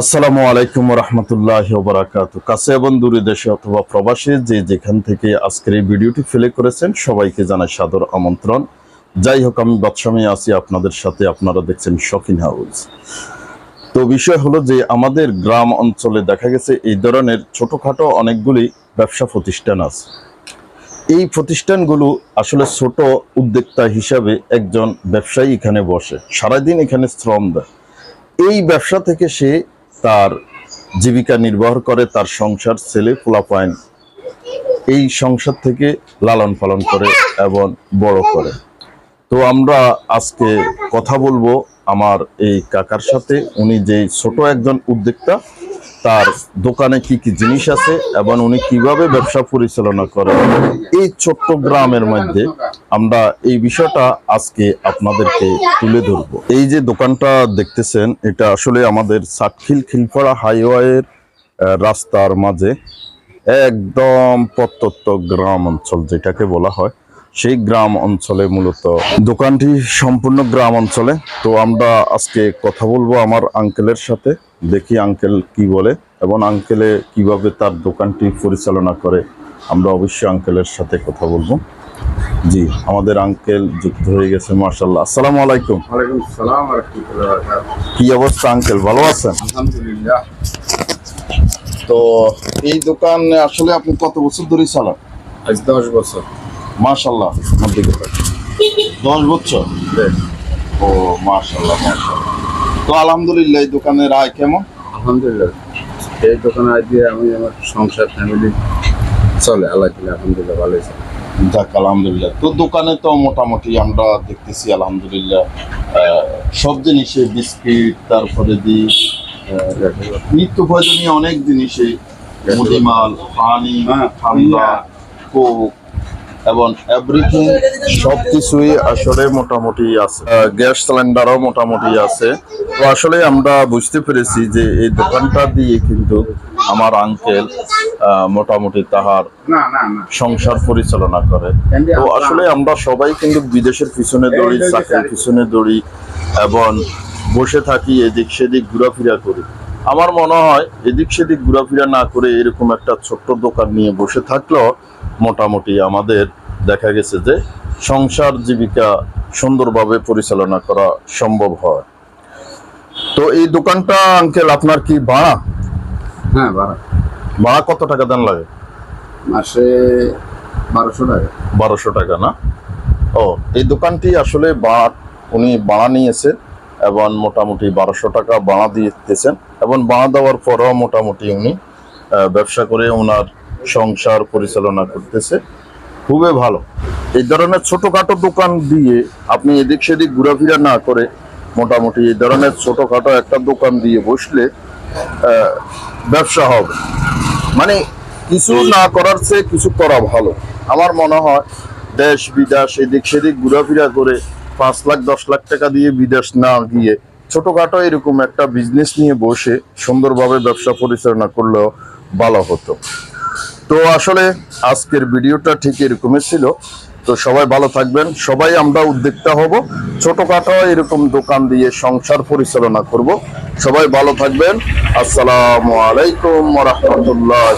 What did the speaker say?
আসসালামু আলাইকুম রহমতুল্লাহ বারাকাত কাছে এবং দূরে দেশে অথবা প্রবাসে যে যেখান থেকে আজকের এই ভিডিওটি ফেলে করেছেন, সবাইকে জানাই সাদর আমন্ত্রণ। যাই হোক, আমি বাদশামী আছি আপনাদের সাথে, আপনারা দেখছেন শকিন হাউস। তো বিষয় হলো যে, আমাদের গ্রাম অঞ্চলে দেখা গেছে এই ধরনের ছোটোখাটো অনেকগুলি ব্যবসা প্রতিষ্ঠান আছে। এই প্রতিষ্ঠানগুলো আসলে ছোট উদ্যোক্তা হিসাবে একজন ব্যবসায়ী এখানে বসে, সারাদিন এখানে শ্রম দেয়। এই ব্যবসা থেকে সে তার জীবিকা নির্বাহ করে, তার সংসার, ছেলে ফুলাপায়ন এই সংসার থেকে লালন পালন করে এবং বড় করে। তো আমরা আজকে কথা বলব আমার এই কাকার সাথে। উনি যে ছোট একজন উদ্যোক্তা তার দোকানে কি কি জিনিস আছে এবং উনি কীভাবে ব্যবসা পরিচালনা করে এই ছোট্ট গ্রামের মধ্যে আমরা এই বিষয়টা আজকে আপনাদেরকে তুলে ধরবো। এই যে দোকানটা দেখতেছেন, এটা আসলে আমাদের সাতখিল খিলপাড়া হাইওয়ের রাস্তার মাঝে একদম প্রত্যন্ত গ্রাম অঞ্চল যেটাকে বলা হয়। সেই গ্রাম অঞ্চলে মূলত। দোকানটি সম্পূর্ণ গ্রাম অঞ্চলে। তো আমরা আজকে কথা বলব আমার আঙ্কেলের সাথে। দেখি আঙ্কেল কি বলে এবং আঙ্কেলে কীভাবে তার দোকানটি পরিচালনা করে। আমরা অবশ্যই আঙ্কেলের সাথে কথা বলব। জি আমাদের আঙ্কেল যুক্ত হয়ে গেছে মার্শাল্লাহ আসসালামু আলাইকুম। কি অবস্থা আঙ্কেল ভালো আছেন? আলহামদুলিল্লাহ। তো এই দোকান আসলে আপনি কত বছর ধরে চালান? আজ 10 বছর। মাশাল্লাহ দশ বছর? ও মাশাল্লাহ মাশাল্লাহ তো আলহামদুলিল্লাহ এই দোকানের আয় কেমন? আলহামদুলিল্লাহ। এই দোকানে আজ দিয়ে আমি আমার সংসার ফ্যামিলি চলে। আল্লাহ দিলে আলহামদুলিল্লাহ ভালোই চলে যাক আলহামদুলিল্লাহ। তো দোকানে তো মোটামুটি আমরা দেখতেছি আলহামদুলিল্লাহ আহ, সব জিনিসে বিস্কিট তারপরে দি নিত্য প্রয়োজনীয় অনেক জিনিসে মুদিমাল পানি হ্যাঁ, ঠান্ডা কোক এবং এভরিথিং সব কিছুই আসলে মোটামুটি আছে। গ্যাস সিলিন্ডারও মোটামুটি আছে। তো আসলে আমরা বুঝতে পেরেছি যে এই দোকানটা দিয়ে কিন্তু আমার আঙ্কেল মোটামুটি তাহার সংসার পরিচালনা করে। তো আসলে আমরা সবাই কিন্তু বিদেশের পিছনে দৌড়ি চাকরির পিছনে দৌড়ি এবং বসে থাকি এদিক সেদিক ঘোরাফেরা করি। আমার মনে হয় এদিক সেদিক ঘোরাফেরা না করে এরকম একটা ছোট্ট দোকান নিয়ে বসে থাকলেও মোটামুটি আমাদের দেখা গেছে যে সংসার জীবিকা সুন্দরভাবে পরিচালনা করা সম্ভব হয়। তো এই দোকানটা আঙ্কেল আপনার কি ভাড়া? হ্যাঁ বারো ভাড়া কত টাকা দেন লাগে? মাসে বারোশো টাকা। বারোশো টাকা না? ও এই দোকানটি আসলে বাড়া উনি বাড়া নিয়েছে এবং মোটামুটি বারোশো টাকা বাড়া দিতেছেন এবং বাড়া দেওয়ার পরেও মোটামুটি উনি ব্যবসা করে ওনার সংসার পরিচালনা করতেছে খুবই ভালো। এই ধরনের ছোটখাটো দোকান দিয়ে আপনি এদিক সেদিক ঘোরাফেরা না করে মোটামুটি এই ধরনের ছোটখাটো একটা দোকান দিয়ে বসলে ব্যবসা হবে। মানে কিছু না করার চেয়ে কিছু করা ভালো। আমার মনে হয় দেশ বিদেশ এদিক সেদিক ঘোরাফেরা করে পাঁচ লাখ দশ লাখ টাকা দিয়ে বিদেশ না গিয়ে ছোটখাটো এরকম একটা বিজনেস নিয়ে বসে সুন্দরভাবে ব্যবসা পরিচালনা করলেও ভালো হতো। তো আসলে আজকের ভিডিওটা ঠিক এরকমই ছিল। তো সবাই ভালো থাকবেন। সবাই আমরা উদ্যোক্তা হব। ছোটখাটো এরকম দোকান দিয়ে সংসার পরিচালনা করব। সবাই ভালো থাকবেন। আসসালামু আলাইকুম রহমতুল্লাহ